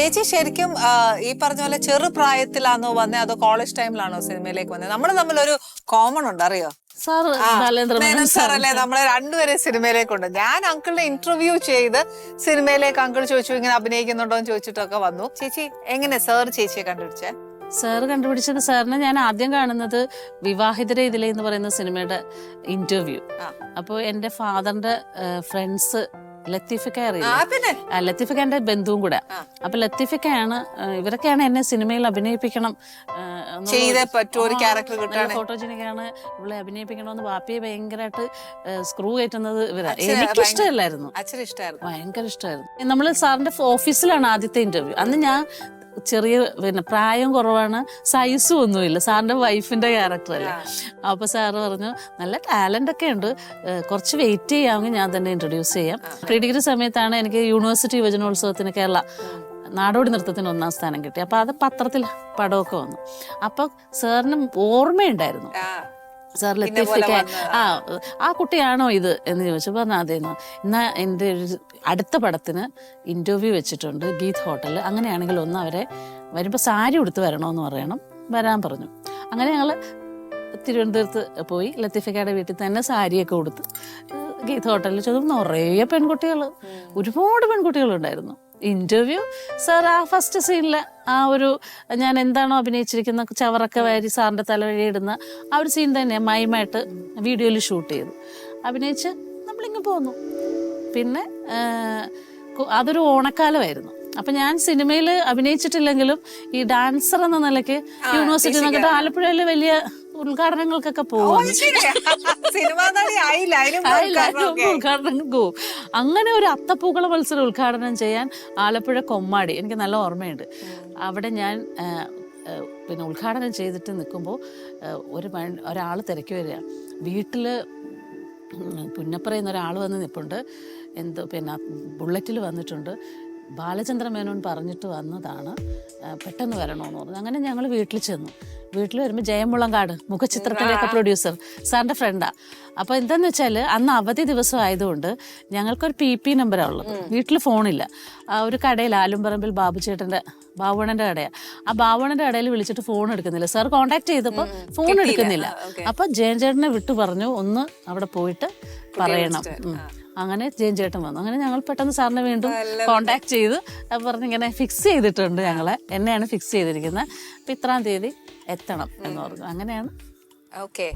ചേച്ചി ശരിക്കും ഈ പറഞ്ഞ പോലെ ചെറുപ്രായത്തിലാണോ വന്നേ അതോ കോളേജ് ടൈമിലാണോ സിനിമയിലേക്ക് വന്നത് നമ്മൾ തമ്മിൽ ഒരു കോമൺ ഉണ്ട് അറിയോ? സാർ അല്ലേ നമ്മളെ രണ്ടുപേരെ സിനിമയിലേക്കുണ്ട്. ഞാൻ അങ്കിളിനെ ഇന്റർവ്യൂ ചെയ്ത് സിനിമയിലേക്ക് അങ്കിൾ ചോദിച്ചു ഇങ്ങനെ അഭിനയിക്കുന്നുണ്ടോ എന്ന് ചോദിച്ചിട്ടൊക്കെ വന്നു. ചേച്ചി എങ്ങനെ സാർ ചേച്ചിയെ കണ്ടുപിടിച്ചേ? സാർ കണ്ടുപിടിച്ചത് സാറിനെ ഞാൻ ആദ്യം കാണുന്നത് വിവാഹിതരെ ഇതിലെ എന്ന് പറയുന്ന സിനിമയുടെ ഇന്റർവ്യൂ. അപ്പോൾ എന്റെ ഫാദറിന്റെ ഫ്രണ്ട്സ് ലത്തീഫക്ക അറിയില്ല പിന്നെ? ലത്തീഫക്ക എന്റെ ബന്ധുവും കൂടെ. അപ്പൊ ലത്തീഫിക്കയാണ് ഇവരൊക്കെയാണ് എന്നെ സിനിമയിൽ അഭിനയിപ്പിക്കണം ചെയ്തേ പറ്റൂ ഒരു ക്യാരക്ടർ ഫോട്ടോജനിക്കാണ് ഇവളെ അഭിനയിപ്പിക്കണമെന്ന് വാപ്പിയെ ഭയങ്കരമായിട്ട് സ്ക്രൂ കയറ്റുന്നത് ഇവരാണ് എനിക്ക് ഇഷ്ടമല്ലായിരുന്നു ഭയങ്കര ഇഷ്ടമായിരുന്നു നമ്മൾ സാറിന്റെ ഓഫീസിലാണ് ആദ്യത്തെ ഇന്റർവ്യൂ അന്ന് ഞാൻ ചെറിയ പിന്നെ പ്രായം കുറവാണ് സൈസും ഒന്നുമില്ല. സാറിന്റെ വൈഫിന്റെ ക്യാരക്ടർ അല്ലേ? അപ്പൊ സാറ് പറഞ്ഞു നല്ല ടാലന്റ് ഒക്കെ ഉണ്ട്. കുറച്ച് വെയിറ്റ് ചെയ്യാമെങ്കിൽ ഞാൻ തന്നെ ഇൻട്രൊഡ്യൂസ് ചെയ്യാം. പ്രീ ഡിഗ്രി സമയത്താണ് എനിക്ക് യൂണിവേഴ്സിറ്റി യുവജനോത്സവത്തിന് കേരള നാടോടി നൃത്തത്തിന് ഒന്നാം സ്ഥാനം കിട്ടി. അപ്പൊ അത് പത്രത്തിൽ പടമൊക്കെ വന്നു. അപ്പൊ സാറിന് ഓർമ്മയുണ്ടായിരുന്നു. സാർ ലത്തീഫൊക്കെ ആ ആ കുട്ടിയാണോ ഇത് എന്ന് ചോദിച്ചു. പറഞ്ഞു അതേന്ന് എന്നാ. എന്റെ ഒരു അടുത്ത പടത്തിന് ഇന്റർവ്യൂ വെച്ചിട്ടുണ്ട് ഗീത് ഹോട്ടലിൽ. അങ്ങനെയാണെങ്കിൽ ഒന്ന് അവരെ വരുമ്പോൾ സാരി ഉടുത്ത് വരണമെന്ന് പറയണം. വരാൻ പറഞ്ഞു. അങ്ങനെ ഞങ്ങൾ തിരുവനന്തപുരത്ത് പോയി ലത്തീഫക്കയുടെ വീട്ടിൽ തന്നെ സാരിയൊക്കെ കൊടുത്ത് ഗീത് ഹോട്ടലിൽ ചെന്നു നിറയെ പെൺകുട്ടികൾ ഒരുപാട് പെൺകുട്ടികളുണ്ടായിരുന്നു. ഇന്റർവ്യൂ സാർ ആ ഫസ്റ്റ് സീനിൽ ആ ഒരു ഞാൻ എന്താണോ അഭിനയിച്ചിരിക്കുന്ന ചവറൊക്കെ വാരി സാറിന്റെ തലവഴി ഇടുന്ന ആ ഒരു സീൻ തന്നെ മൈമായിട്ട് വീഡിയോയിൽ ഷൂട്ട് ചെയ്തു. അഭിനയിച്ച് നമ്മളിങ്ങ് പോന്നു. പിന്നെ അതൊരു ഓണക്കാലമായിരുന്നു. അപ്പൊ ഞാൻ സിനിമയിൽ അഭിനയിച്ചിട്ടില്ലെങ്കിലും ഈ ഡാൻസർ എന്ന നിലയ്ക്ക് യൂണിവേഴ്സിറ്റി നിന്നിട്ട് ആലപ്പുഴയിൽ വലിയ ഉദ്ഘാടനങ്ങൾക്കൊക്കെ പോകും. പോവും അങ്ങനെ ഒരു അത്തപ്പൂക്കള മത്സരം ഉദ്ഘാടനം ചെയ്യാൻ ആലപ്പുഴ കൊമ്മാടി എനിക്ക് നല്ല ഓർമ്മയുണ്ട്. അവിടെ ഞാൻ പിന്നെ ഉദ്ഘാടനം ചെയ്തിട്ട് നിൽക്കുമ്പോൾ ഒരു ഒരാൾ തിരക്കി വരിക. വീട്ടിൽ പുന്നപ്പറയുന്ന ഒരാൾ വന്ന് നിൽപ്പുണ്ട് എന്തോ പിന്നെ ബുള്ളറ്റിൽ വന്നിട്ടുണ്ട്. ബാലചന്ദ്ര മേനോൻ പറഞ്ഞിട്ട് വന്നതാണ് പെട്ടെന്ന് വരണമെന്ന് പറഞ്ഞു. അങ്ങനെ ഞങ്ങൾ വീട്ടിൽ ചെന്നു. വീട്ടിൽ വരുമ്പോൾ ജയമുളങ്കാട് മുഖചിത്രത്തിന്റെയൊക്കെ പ്രൊഡ്യൂസർ സാറിന്റെ ഫ്രണ്ടാ അപ്പോൾ എന്താന്ന് വെച്ചാൽ അന്ന് അവധി ദിവസം ആയതുകൊണ്ട് ഞങ്ങൾക്കൊരു പി പി നമ്പറാണ് ഉള്ളത്. വീട്ടിൽ ഫോണില്ല. ആ ഒരു കടയിൽ ആലുംപറമ്പിൽ ബാബുചേട്ടന്റെ ബാബുണന്റെ കടയാണ് ആ ബാബുണന്റെ കടയിൽ വിളിച്ചിട്ട് ഫോൺ എടുക്കുന്നില്ല. സാർ കോണ്ടാക്ട് ചെയ്തപ്പോൾ ഫോൺ എടുക്കുന്നില്ല. അപ്പോൾ ജയൻ ചേട്ടനെ വിട്ടു പറഞ്ഞു ഒന്ന് അവിടെ പോയിട്ട് പറയണം. അങ്ങനെ ജയൻ ചേട്ടൻ വന്നു. അങ്ങനെ ഞങ്ങൾ പെട്ടെന്ന് സാറിനെ വീണ്ടും കോണ്ടാക്ട് ചെയ്ത്. അപ്പൊ പറഞ്ഞ് ഇങ്ങനെ ഫിക്സ് ചെയ്തിട്ടുണ്ട് ഞങ്ങളെ. എന്നെയാണ് ഫിക്സ് ചെയ്തിരിക്കുന്നത്. അപ്പൊ ഇത്രാം തീയതി എത്തണം എന്ന് പറഞ്ഞു. അങ്ങനെയാണ്. ഓക്കെ